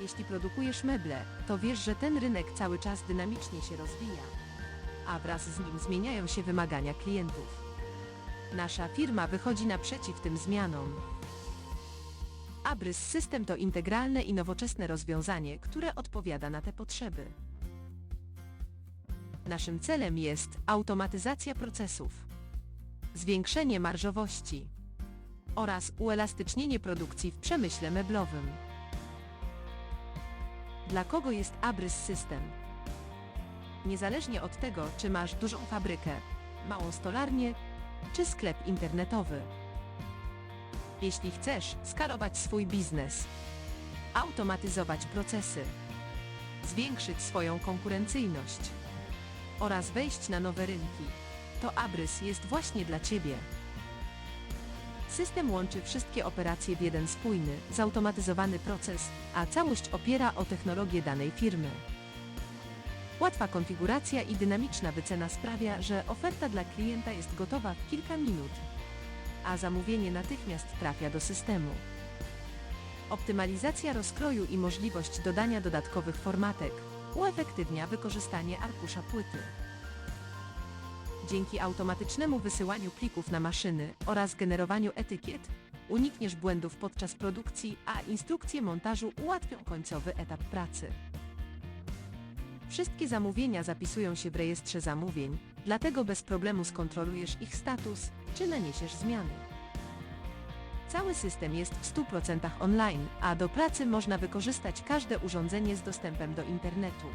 Jeśli produkujesz meble, to wiesz, że ten rynek cały czas dynamicznie się rozwija, a wraz z nim zmieniają się wymagania klientów. Nasza firma wychodzi naprzeciw tym zmianom. Abrys System to integralne i nowoczesne rozwiązanie, które odpowiada na te potrzeby. Naszym celem jest automatyzacja procesów, zwiększenie marżowości oraz uelastycznienie produkcji w przemyśle meblowym. Dla kogo jest Abrys System? Niezależnie od tego, czy masz dużą fabrykę, małą stolarnię, czy sklep internetowy. Jeśli chcesz skalować swój biznes, automatyzować procesy, zwiększyć swoją konkurencyjność oraz wejść na nowe rynki, to Abrys jest właśnie dla Ciebie. System łączy wszystkie operacje w jeden spójny, zautomatyzowany proces, a całość opiera o technologię danej firmy. Łatwa konfiguracja i dynamiczna wycena sprawia, że oferta dla klienta jest gotowa w kilka minut, a zamówienie natychmiast trafia do systemu. Optymalizacja rozkroju i możliwość dodania dodatkowych formatek uefektywnia wykorzystanie arkusza płyty. Dzięki automatycznemu wysyłaniu plików na maszyny oraz generowaniu etykiet, unikniesz błędów podczas produkcji, a instrukcje montażu ułatwią końcowy etap pracy. Wszystkie zamówienia zapisują się w rejestrze zamówień, dlatego bez problemu skontrolujesz ich status, czy naniesiesz zmiany. Cały system jest w 100% online, a do pracy można wykorzystać każde urządzenie z dostępem do internetu.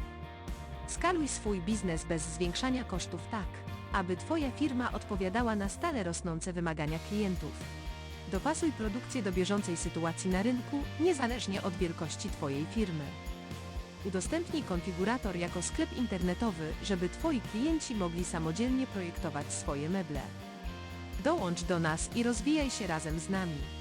Skaluj swój biznes bez zwiększania kosztów tak, aby Twoja firma odpowiadała na stale rosnące wymagania klientów. Dopasuj produkcję do bieżącej sytuacji na rynku, niezależnie od wielkości Twojej firmy. Udostępnij konfigurator jako sklep internetowy, żeby Twoi klienci mogli samodzielnie projektować swoje meble. Dołącz do nas i rozwijaj się razem z nami.